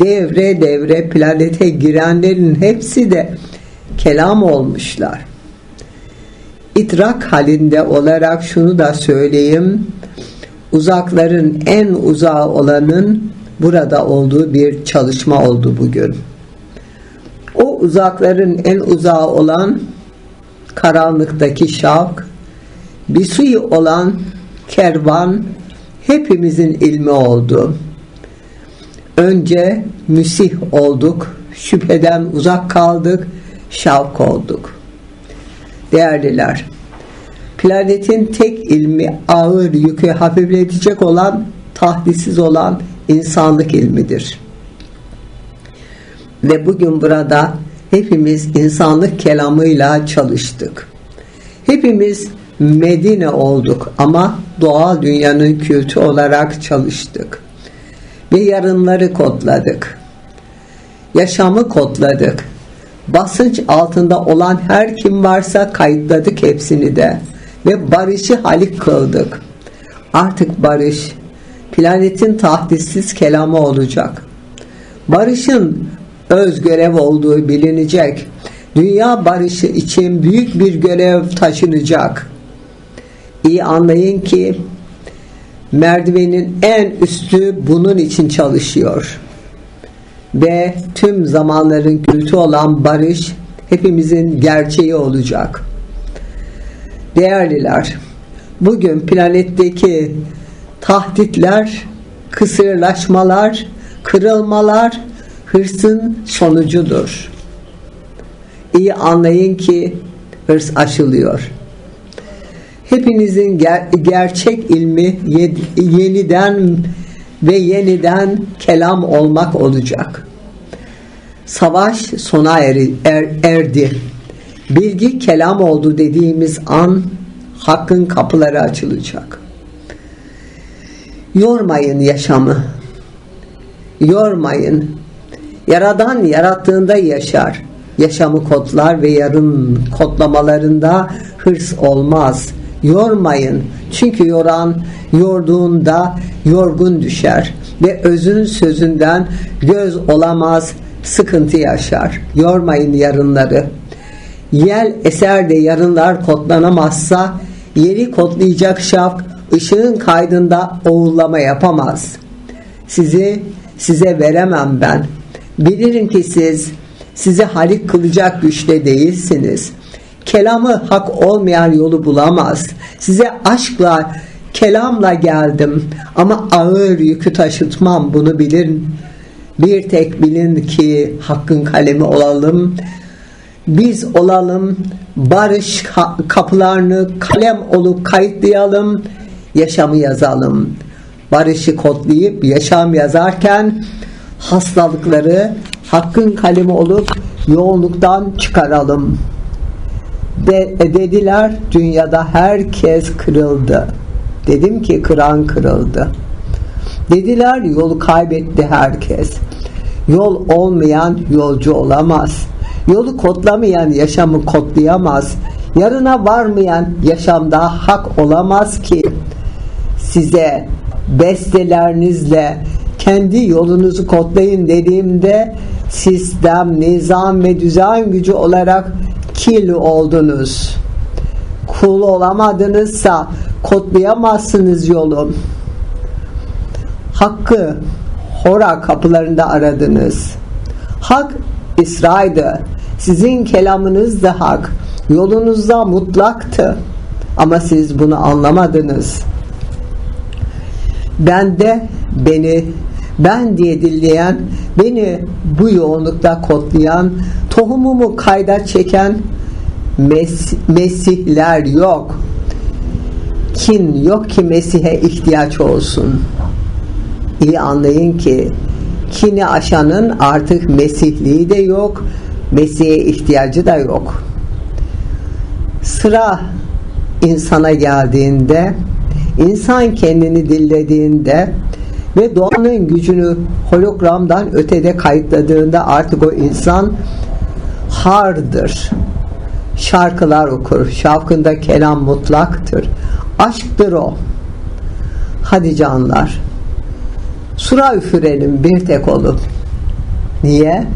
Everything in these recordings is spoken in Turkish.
devre devre planete girenlerin hepsi de kelam olmuşlar. İdrak halinde olarak şunu da söyleyeyim. Uzakların en uzağı olanın burada olduğu bir çalışma oldu bugün. O uzakların en uzağı olan karanlıktaki şavk, bir suyu olan kervan hepimizin ilmi oldu. Önce müsih olduk, şüpheden uzak kaldık, şavk olduk. Değerliler, planetin tek ilmi ağır yükü hafifletecek olan, tahdisiz olan insanlık ilmidir. Ve bugün burada hepimiz insanlık kelamıyla çalıştık. Hepimiz Medine olduk ama doğal dünyanın kültü olarak çalıştık. Ve yarınları kodladık. Yaşamı kodladık. Basınç altında olan her kim varsa kayıtladık hepsini de. Ve barışı halik kıldık. Artık barış planetin tahdisiz kelamı olacak. Barışın öz görev olduğu bilinecek. Dünya barışı için büyük bir görev taşınacak. İyi anlayın ki merdivenin en üstü bunun için çalışıyor. Ve tüm zamanların kültü olan barış hepimizin gerçeği olacak. Değerliler, bugün planetteki tahditler, kısırlaşmalar, kırılmalar hırsın sonucudur. İyi anlayın ki hırs aşılıyor. Hepinizin ger gerçek ilmi yeniden ve yeniden kelam olmak olacak. Savaş sona eri, er, erdi. Bilgi kelam oldu dediğimiz an hakkın kapıları açılacak. Yormayın yaşamı. Yormayın. Yaradan yarattığında yaşar. Yaşamı kodlar ve yarın kodlamalarında hırs olmaz. Yormayın. Çünkü yoran yorduğunda yorgun düşer ve özün sözünden göz olamaz, sıkıntı yaşar. Yormayın yarınları. Yel eser de yarınlar kodlanamazsa yeri kodlayacak şafk ışığın kaydında oğullama yapamaz. Sizi size veremem ben. Bilirim ki siz sizi halik kılacak güçte değilsiniz. Kelamı hak olmayan yolu bulamaz. Size aşkla, kelamla geldim ama ağır yükü taşıtmam bunu bilin. Bir tek bilin ki hakkın kalemi olalım. Biz olalım, barış kapılarını kalem olup kayıtlayalım, yaşamı yazalım. Barışı kodlayıp yaşam yazarken hastalıkları hakkın kalemi olup yoğunluktan çıkaralım. De, dediler dünyada herkes kırıldı. Dedim ki kıran kırıldı. Dediler yolu kaybetti herkes. Yol olmayan yolcu olamaz. Yolu kodlamayan yaşamı kodlayamaz. Yarına varmayan yaşamda hak olamaz ki. Size bestelerinizle kendi yolunuzu kodlayın dediğimde sistem, nizam ve düzen gücü olarak kil oldunuz. Kul olamadınızsa kodlayamazsınız yolu. Hakkı Hora kapılarında aradınız. Hak İsra'ydı. Sizin kelamınız da hak. Yolunuzda mutlaktı. Ama siz bunu anlamadınız. Ben de beni ben diye dinleyen, beni bu yoğunlukta kodlayan, tohumumu kayda çeken mes mesihler yok. Kin yok ki Mesih'e ihtiyaç olsun. İyi anlayın ki kini aşanın artık Mesihliği de yok, Mesih'e ihtiyacı da yok. Sıra insana geldiğinde, insan kendini dillediğinde ve doğanın gücünü hologramdan ötede kayıtladığında artık o insan hardır. Şarkılar okur. Şavkında kelam mutlaktır. Aşktır o. Hadi canlar. Sura üfürelim bir tek olup. Niye?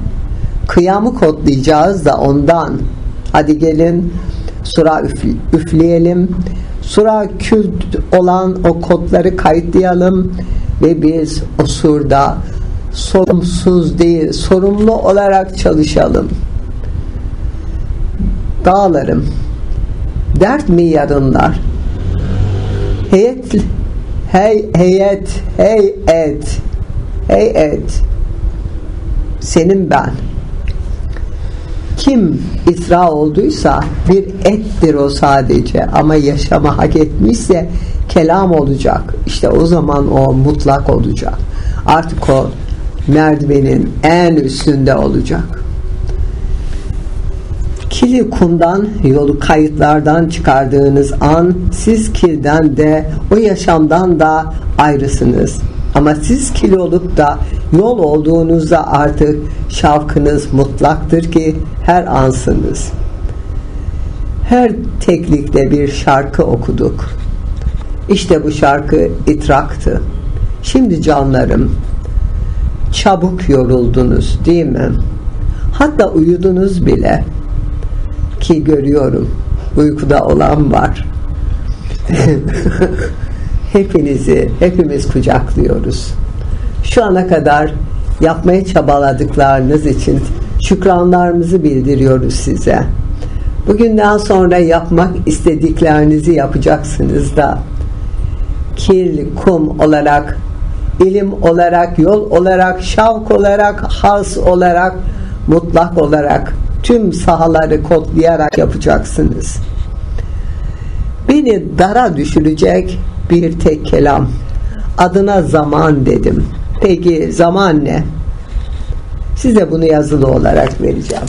Kıyamı kodlayacağız da ondan. Hadi gelin sura üfl- üfleyelim. Sura kült olan o kodları kayıtlayalım ve biz o surda sorumsuz değil, sorumlu olarak çalışalım. Dağlarım, dert mi yarınlar? Heyet, hey, heyet, heyet, heyet, senin ben. Kim isra olduysa bir ettir o sadece ama yaşama hak etmişse kelam olacak. İşte o zaman o mutlak olacak. Artık o merdivenin en üstünde olacak. Kili kumdan yolu kayıtlardan çıkardığınız an siz kilden de o yaşamdan da ayrısınız. Ama siz kil olup da yol olduğunuzda artık şavkınız mutlaktır ki her ansınız. Her teklikte bir şarkı okuduk. İşte bu şarkı itraktı. Şimdi canlarım çabuk yoruldunuz değil mi? Hatta uyudunuz bile ki görüyorum uykuda olan var. Hepinizi, hepimiz kucaklıyoruz. Şu ana kadar yapmaya çabaladıklarınız için şükranlarımızı bildiriyoruz size. Bugünden sonra yapmak istediklerinizi yapacaksınız da kir, kum olarak, ilim olarak, yol olarak, şavk olarak, has olarak, mutlak olarak tüm sahaları kodlayarak yapacaksınız. Beni dara düşürecek bir tek kelam. Adına zaman dedim. Peki zaman ne? Size bunu yazılı olarak vereceğim.